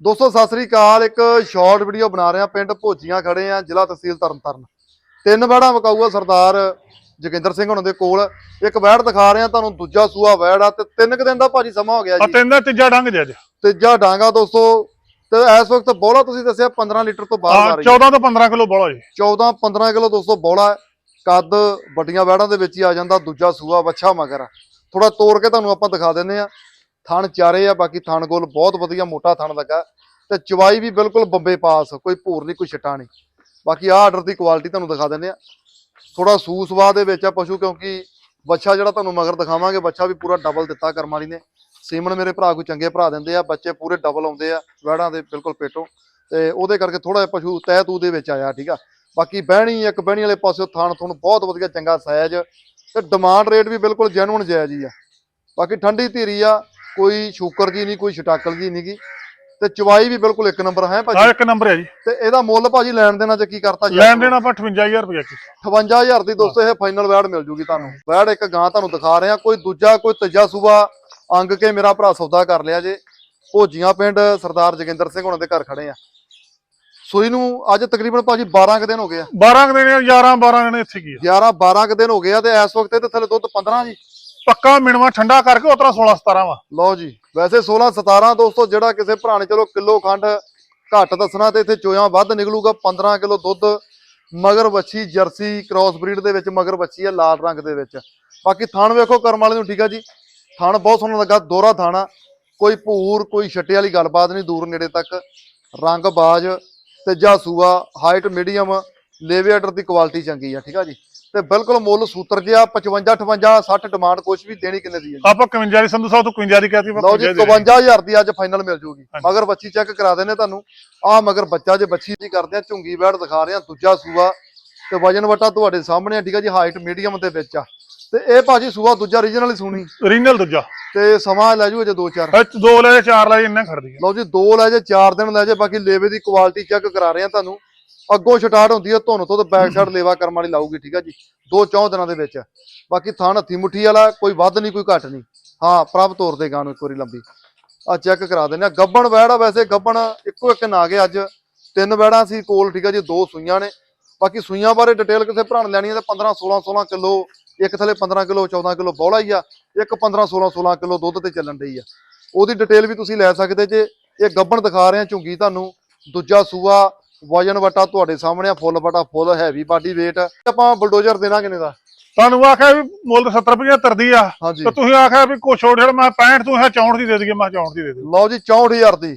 ਦੋਸਤੋ ਸਤਿ ਸ੍ਰੀ ਅਕਾਲ। ਇੱਕ short video ਬਣਾ ਰਹੇ। ਆ ਪਿੰਡ ਭੋਜੀਆਂ ਖੜੇ ਆ ਜ਼ਿਲ੍ਹਾ ਤਹਿਸੀਲ ਤਰਨਤਾਰਨ। ਤਿੰਨ ਵੜਾ ਮਕਾਊਆ ਸਰਦਾਰ ਜੋਗਿੰਦਰ ਸਿੰਘ ਹੁਣਾਂ ਦੇ ਕੋਲ। ਇੱਕ ਵੈੜ ਦਿਖਾ ਰਹੇ ਆ ਤੁਹਾਨੂੰ ਦੂਜਾ ਸੂਆ ਵੈੜ ਆ ਤੇ ਤਿੰਨ ਕੁ ਦਿਨ ਦਾ ਭਾਜੀ ਸਮਾਂ ਹੋ ਗਿਆ ਆ ਜੀ। ਤਿੰਨ ਦਾ ਤੀਜਾ ਡੰਗ ਜੇ। ਅੱਜ ਤੀਜਾ ਡਾਂਗਾ ਦੋਸਤੋ ਤੇ ਇਸ ਵਕਤ ਬੋਲਾ ਤੁਸੀਂ ਦੱਸਿਆ 15 ਲੀਟਰ ਤੋਂ ਬਾਹਰ ਆ ਹਾਂ ਰਹੀ 14 ਤੋਂ 15 ਕਿਲੋ ਬੋਲਾ ਜੀ। 14 15 ਕਿਲੋ ਦੋਸਤੋ ਬੋਲਾ ਹੈ। ਕੱਦ ਵੱਡੀਆਂ ਵੈੜਾਂ ਦੇ ਵਿੱਚ ਹੀ ਆ ਜਾਂਦਾ ਦੂਜਾ ਸੂਆ ਵੱਛਾ ਮਗਰ ਥੋੜਾ ਤੋੜ ਕੇ ਤੁਹਾਨੂੰ ਆਪਾਂ ਦਿਖਾ ਦਿੰਨੇ ਆ ਥਣ ਚਾਰੇ ਆ, ਬਾਕੀ ਥਣ ਗੋਲ ਬਹੁਤ ਵਧੀਆ ਮੋਟਾ ਥਣ ਲੱਗਾ। ਤੇ ਚਵਾਈ ਵੀ ਬਿਲਕੁਲ ਬੰਬੇ ਪਾਸ, ਕੋਈ ਭੂਰ ਨਹੀਂ, ਕੋਈ ਛਟਾ ਨਹੀਂ। ਬਾਕੀ ਆਹ ਆਰਡਰ ਦੀ ਕੁਆਲਿਟੀ ਤੁਹਾਨੂੰ ਦਿਖਾ ਦਿੰਨੇ ਆ। ਥੋੜਾ ਸੂਸਵਾ ਦੇ ਵਿੱਚ ਆ ਪਸ਼ੂ, ਕਿਉਂਕਿ ਬੱਚਾ ਜਿਹੜਾ ਤੁਹਾਨੂੰ ਮਗਰ ਦਿਖਾਵਾਂਗੇ ਬੱਚਾ ਵੀ ਪੂਰਾ ਡਬਲ ਦਿੱਤਾ ਕਰਮ ਵਾਲੀ ਨੇ। ਸੀਮਨ ਮੇਰੇ ਭਰਾ ਕੋਈ ਚੰਗੇ ਭਰਾ ਦਿੰਦੇ ਆ, ਬੱਚੇ ਪੂਰੇ ਡਬਲ ਆਉਂਦੇ ਆ ਵੈੜਾਂ ਦੇ ਬਿਲਕੁਲ ਪੇਟੋਂ। ਤੇ ਉਹਦੇ ਕਰਕੇ ਥੋੜਾ ਜਿਹਾ ਪਸ਼ੂ ਤਹਿ ਤੂ ਦੇ ਵਿੱਚ ਆਇਆ, ਠੀਕ ਆ। ਬਾਕੀ ਬਹਿਣੀ, ਇੱਕ ਬਹਿਣੀ ਵਾਲੇ ਪਾਸੇ ਥਾਣ ਤੁਹਾਨੂੰ ਬਹੁਤ ਵਧੀਆ ਚੰਗਾ ਸਾਈਜ਼ ਤੇ ਡਿਮਾਂਡ ਰੇਟ ਵੀ ਬਿਲਕੁਲ ਜੈਨੂਨ ਜਾਇਜ਼ ਹੀ ਆ। ਬਾਕੀ ਠੰਡੀ ਧੀਰੀ ਆ ਕੋਈ ਸ਼ੂਕਰ ਜੀ ਨਹੀਂ ਕੋਈ ਛਟਾਕਲ ਜੀ ਨਹੀਂਗੀ ਤੇ ਚਵਾਈ ਵੀ ਬਿਲਕੁਲ ਇੱਕ ਨੰਬਰ ਹੈ ਭਾਜੀ। ਇੱਕ ਨੰਬਰ ਹੈ ਜੀ। ਤੇ ਇਹਦਾ ਮੁੱਲ ਭਾਜੀ ਲੈਣ ਦੇਣਾ ਚ ਕੀ ਕਰਤਾ ਜੀ? ਲੈਣ ਦੇਣ ਆਪਾਂ 58000 ਰੁਪਏ ਕੀ 58000 ਦੀ ਦੋਸਤੋ ਇਹ ਫਾਈਨਲ ਵੈੜ ਮਿਲ ਜੂਗੀ ਤੁਹਾਨੂੰ। ਵੈੜ ਇੱਕ ਗਾਂ ਤੁਹਾਨੂੰ ਦਿਖਾ ਰਹੇ। ਆ ਕੋਈ ਦੂਜਾ ਕੋਈ ਤੀਜਾ ਸੂਬਾ ਅੰਗ ਕੇ ਮੇਰਾ ਭਰਾ ਸੌਦਾ ਕਰ ਲਿਆ ਜੇ। ਭੋਜੀਆਂ ਪਿੰਡ ਸਰਦਾਰ ਜੋਗਿੰਦਰ ਸਿੰਘ ਹੁਣਾਂ ਦੇ ਘਰ ਖੜੇ ਆ। ਸੂਈ ਨੂੰ ਅੱਜ ਤਕਰੀਬਨ ਭਾਜੀ 12 ਕੁ ਦਿਨ ਹੋ ਗਏ ਆ। 12 ਕੁ ਦਿਨ 11 12 ਦਿਨ ਇੱਥੇ ਕੀ ਆ? 11 12 ਕੁ ਦਿਨ ਹੋ ਗਏ ਆ ਤੇ ਇਸ ਵਕਤ ਇਹਦੇ ਥੱਲੇ ਦੁੱਧ 15 ਜੀ। ਪੱਕਾ ਮਿਣਵਾ ਠੰਡਾ ਕਰਕੇ ਉਤਰਾ 16 17 ਵਾ। ਲਓ ਜੀ, ਵੈਸੇ 16 17 ਦੋਸਤੋ, ਜਿਹੜਾ ਕਿਸੇ ਭਰਾ ਨੇ ਚਲੋ ਕਿਲੋ ਖੰਡ ਘੱਟ ਦੱਸਣਾ ਤੇ ਇੱਥੇ ਚੋਇਆਂ ਵੱਧ ਨਿਕਲੂਗਾ 15 ਕਿਲੋ ਦੁੱਧ, ਮਗਰ ਵੱਛੀ ਜਰਸੀ ਕ੍ਰਾਸ ਬਰੀਡ ਦੇ ਵਿੱਚ ਮਗਰ ਵੱਛੀ ਹੈ ਲਾਲ ਰੰਗ ਦੇ ਵਿੱਚ। ਬਾਕੀ ਥਣ ਵੇਖੋ ਕਰਮ ਵਾਲੇ ਨੂੰ, ਠੀਕ ਆ ਜੀ? ਥਣ ਬਹੁਤ ਸੋਹਣਾ ਲੱਗਾ, ਦੋਹਰਾ ਥਾਣਾ ਕੋਈ ਭੂਰ, ਕੋਈ ਛੱਟੇ ਵਾਲੀ ਗੱਲਬਾਤ ਨਹੀਂ, ਦੂਰ ਨੇੜੇ ਤੱਕ। ਰੰਗ ਬਾਜ, ਤੇਜਾ ਸੂਆ ਹਾਈਟ ਮੀਡੀਅਮ ਲੇਵੇ ਦੀ ਕੁਆਲਿਟੀ ਚੰਗੀ ਆ, ਠੀਕ ਆ ਜੀ? ਤੇ ਬਿਲਕੁਲ ਮੁੱਲ ਸੂਤਰ ਜਿਆ 55 58 60 ਡਿਮਾਂਡ ਕੁਛ ਵੀ ਦੇਣੀ ਕਿੰਨੇ ਦੀ ਹੈ? ਆਪਾਂ 51 ਦੀ ਸੰਧੂ ਸਾਹਿਬ ਤੋਂ 51 ਦੀ ਕਹਤੀ ਲਓ ਜੀ 51000 ਦੀ ਅੱਜ ਫਾਈਨਲ ਮਿਲ ਜੂਗੀ। ਮਗਰ ਬੱਚੀ ਚੈੱਕ ਕਰਾ ਦੇਣੇ ਤੁਹਾਨੂੰ। ਆ ਮਗਰ ਬੱਚਾ ਜੇ ਬੱਚੀ ਦੀ ਕਰਦੇ ਆ ਝੁੰਗੀ ਬੈੜ ਦਿਖਾ ਰਹੇ ਆ ਦੂਜਾ ਸੂਆ। ਤੇ ਵਜਨ ਵਟਾ ਤੁਹਾਡੇ ਸਾਹਮਣੇ ਆ ਠੀਕ ਆ ਜੀ ਹਾਈਟ ਮੀਡੀਅਮ ਦੇ ਵਿੱਚ ਆ। ਤੇ ਇਹ ਭਾਜੀ ਸੂਆ ਦੂਜਾ ਰੀਜਨਲ ਹੀ ਸੂਣੀ। ਓਰੀਜਨਲ ਦੂਜਾ। ਤੇ ਸਮਾਂ ਲੈ ਜੂ ਅਜੇ 2-4 ਇਹ 'ਚ ਦੋ ਲੈ ਜੇ ਚਾਰ ਲੈ ਜੇ ਇੰਨਾ ਖੜਦੀ ਆ। ਲਓ ਜੀ ਦੋ ਲੈ ਜੇ 4 ਦਿਨ ਲੈ ਜੇ ਬਾਕੀ ਲੇਵੇ ਦੀ ਕੁਆਲਿਟੀ ਚੈੱਕ ਕਰਾ ਰਹੇ ਆ ਤੁਹਾਨੂੰ। ਅੱਗੋਂ ਸਟਾਰਟ ਹੁੰਦੀ ਹੈ ਧੁੰਨ ਤੋਂ ਤੇ ਬੈਕ ਸਾਈਡ ਲੇਵਾ ਕਰਮ ਵਾਲੀ ਲਾਊਗੀ, ਠੀਕ ਆ ਜੀ। ਦੋ ਚੌਂ ਦਿਨਾਂ ਦੇ ਵਿੱਚ। ਬਾਕੀ ਥਣ ਹੱਥੀ ਮੁੱਠੀ ਵਾਲਾ, ਕੋਈ ਵੱਧ ਨਹੀਂ, ਕੋਈ ਘੱਟ ਨਹੀਂ। ਹਾਂ, ਪ੍ਰਭ ਤੋਰ ਦੇ ਗਾਂ ਨੂੰ ਇੱਕ ਵਾਰੀ ਲੰਬੀ। ਆ ਚੈੱਕ ਕਰਾ ਦਿੰਦੇ ਆ ਗੱਬਣ ਵੈੜ ਵੈਸੇ ਗੱਬਣ ਇੱਕੋ ਇੱਕ ਨਾ ਗਏ ਅੱਜ। ਤਿੰਨ ਵੈੜਾਂ ਸੀ ਕੋਲ, ਠੀਕ ਆ ਜੀ, ਦੋ ਸੂਈਆਂ ਨੇ। ਬਾਕੀ ਸੂਈਆਂ ਬਾਰੇ ਡਿਟੇਲ ਕਿਸੇ ਭਰਾ ਨੇ ਲੈਣੀ ਹੈ ਤਾਂ 15 16 16 ਕਿਲੋ, ਇੱਕ ਥਲੇ 15 ਕਿਲੋ 14 ਕਿਲੋ ਬੌਲਾ ਹੀ ਆ। ਇੱਕ 15 16 16 ਕਿਲੋ ਦੁੱਧ ਤੇ ਚੱਲਣ ਡਈ ਆ। ਉਹਦੀ ਡਿਟੇਲ ਵੀ ਤੁਸੀਂ ਲੈ ਸਕਦੇ ਜੇ। ਇਹ ਗੱਬਣ ਦਿਖਾ ਰਹੇ ਆ ਝੁੰਗੀ ਤੁਹਾਨੂੰ। ਦੂਜਾ ਸੂਆ ਵਜਨ ਵਟਾ ਤੁਹਾਡੇ ਸਾਹਮਣੇ ਆ ਫੁੱਲ ਵਟਾ ਫੁੱਲ ਹੈਵੀ ਬਾਡੀ weight ਆਪਾਂ ਬਲਡੋਜ਼ਰ ਦੇਣਾ ਕਿੰਨੇ ਦਾ ਤੁਹਾਨੂੰ ਆਖਿਆ ਵੀ ਮੁੱਲ ਤਾਂ 70 75 ਦੀ ਆ ਤੇ ਤੁਸੀਂ ਆਖਿਆ ਵੀ ਕੁਛ ਛੋੜ ਛੜ ਮੈਂ 65 ਤੂੰ ਇਹ 64 ਦੀ ਦੇ ਦਈਏ ਮੈਂ 64 ਦੀ ਦੇ ਦੇ। ਲਓ ਜੀ 64000 ਦੀ।